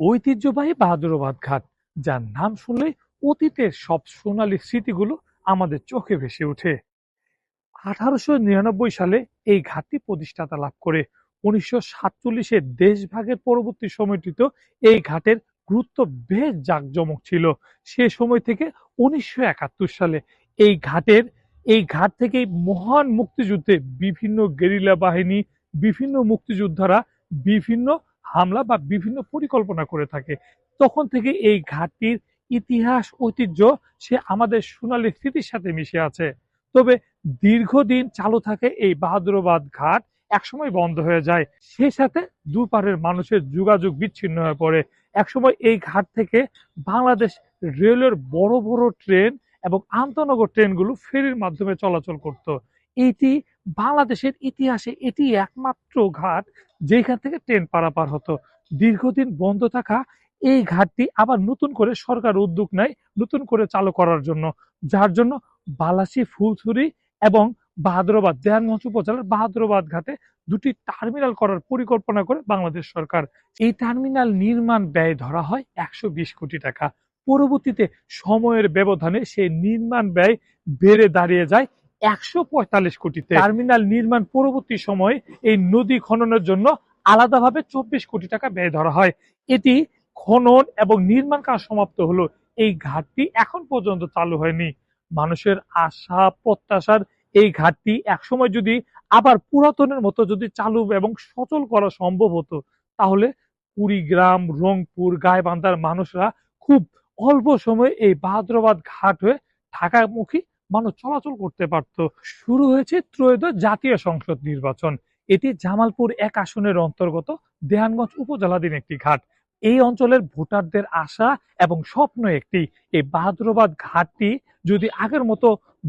ঐতিহ্যবাহী বাহাদুরাবাদ ঘাট যার নাম শুনলেই অতীতের সব সোনালী স্মৃতিগুলো আমাদের চোখে ভেসে ওঠে। আঠারোশো নিরানব্বই সালে এই ঘাটটি প্রতিষ্ঠাতা লাভ করে উনিশশো সাতচল্লিশের দেশভাগের পরবর্তী সময়টিতে এই ঘাটের গুরুত্ব বেশ জাঁকজমক ছিল। সে সময় থেকে উনিশশো একাত্তর সালে এই ঘাটের, এই ঘাট থেকে মহান মুক্তিযুদ্ধে বিভিন্ন গেরিলা বাহিনী, বিভিন্ন মুক্তিযোদ্ধারা বিভিন্ন হামলা বা বিভিন্ন পরিকল্পনা করে থাকে। তখন থেকে এই ঘাটটির ইতিহাস, ঐতিহ্য, সে আমাদের সোনালী স্মৃতির সাথে মিশে আছে। তবে দীর্ঘদিন চালু থাকে এই বাহাদুরাবাদ ঘাট, একসময় বন্ধ হয়ে যায়। সেই সাথে দুপারের মানুষের যোগাযোগ বিচ্ছিন্ন হয়ে পড়ে। একসময় এই ঘাট থেকে বাংলাদেশ রেলের বড় বড় ট্রেন এবং আন্তনগর ট্রেনগুলো ফেরির মাধ্যমে চলাচল করত। এটি বাংলাদেশের ইতিহাসে এটি একমাত্র ঘাট যেখান থেকে ট্রেন পারাপার হতো। দীর্ঘদিন বন্ধ থাকা এই ঘাটটি আবার নতুন করে সরকার উদ্যোগ নেয় নতুন করে চালু করার জন্য। যার জন্য বালাসি ফুলছড়ি এবং বাহাদুরাবাদ, দেয়ানগঞ্জ উপজেলার বাহাদুরাবাদ ঘাটে দুটি টার্মিনাল করার পরিকল্পনা করে বাংলাদেশ সরকার। এই টার্মিনাল নির্মাণ ব্যয় ধরা হয় একশো বিশ কোটি টাকা। পরবর্তীতে সময়ের ব্যবধানে সেই নির্মাণ ব্যয় বেড়ে দাঁড়িয়ে যায় একশো পঁয়তাল্লিশ কোটিতে টার্মিনাল নির্মাণ পরবর্তী সময়ে এই নদী খননের জন্য আলাদাভাবে চব্বিশ কোটি টাকা ব্যয় ধরা হয়। এটি খনন এবং নির্মাণ কাজ সমাপ্ত হলো। এই ঘাটটি এখন পর্যন্ত চালু হয়নি। মানুষের আশা, প্রত্যাশার এই ঘাটটি একসময় যদি আবার পুরাতনের মতো যদি চালু এবং সচল করা সম্ভব হতো, তাহলে কুড়িগ্রাম, রংপুর, গাইবান্ধার মানুষরা খুব অল্প সময়ে এই বাহাদ্রাবাদ ঘাট হয়ে ঢাকামুখী মানুষ চলাচল করতে পারত। শুরু হয়েছে ত্রয়োদশ জাতীয় সংসদ নির্বাচন। এটি জামালপুর এক আসনের অন্তর্গত দেহানগঞ্জ উপজেলাধীন একটি ঘাট। এই অঞ্চলের ভোটারদের আশা এবং স্বপ্ন একটি। এই বাহাদুরাবাদ ঘাটটি যদি আগের মতো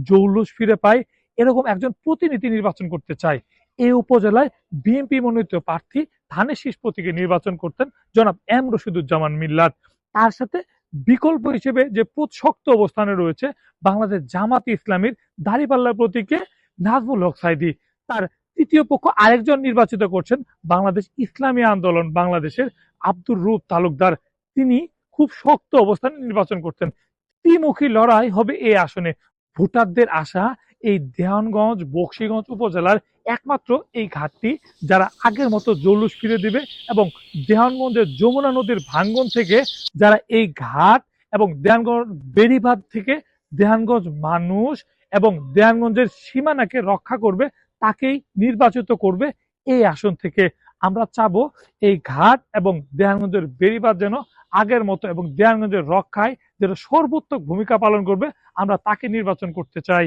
জৌলুস ফিরে পায়, এরকম একজন প্রতিনিধি নির্বাচন করতে চায়। এই উপজেলায় বিএনপি মনোনীত প্রার্থী ধানের শীষ প্রতীকে নির্বাচন করতেন জনাব এম রশিদুজ্জামান মিল্লাত। তার সাথে বিকল্প হিসেবে যে শক্ত অবস্থানে রয়েছে বাংলাদেশ জামাত ইসলামীর দাঁড়িপাল্লার প্রতীকে নাজমুল হক সাইদি। তার তৃতীয় পক্ষ আরেকজন নির্বাচিত করছেন বাংলাদেশ ইসলামী আন্দোলন বাংলাদেশের আব্দুর রুফ তালুকদার। তিনি খুব শক্ত অবস্থানে নির্বাচন করছেন ত্রিমুখী লড়াই হবে এই আসনে। ভোটারদের আশা এই দেওয়ানগঞ্জ, বক্সিগঞ্জ উপজেলার একমাত্র এই ঘাটটি, যারা আগের মতো জৌলুস ফিরে দিবে এবং দেহানগঞ্জের যমুনা নদীর ভাঙ্গন থেকে যারা এই ঘাট এবং দেহানগঞ্জ বেড়িবাঁধ থেকে দেহানগঞ্জ মানুষ এবং দেহানগঞ্জের সীমানাকে রক্ষা করবে, তাকেই নির্বাচিত করবে এই আসন থেকে। আমরা চাবো এই ঘাট এবং দেহানগঞ্জের বেড়িবাঁধ যেন আগের মতো এবং দেহানগঞ্জের রক্ষায় যেটা সর্বোত্তক ভূমিকা পালন করবে, আমরা তাকে নির্বাচন করতে চাই।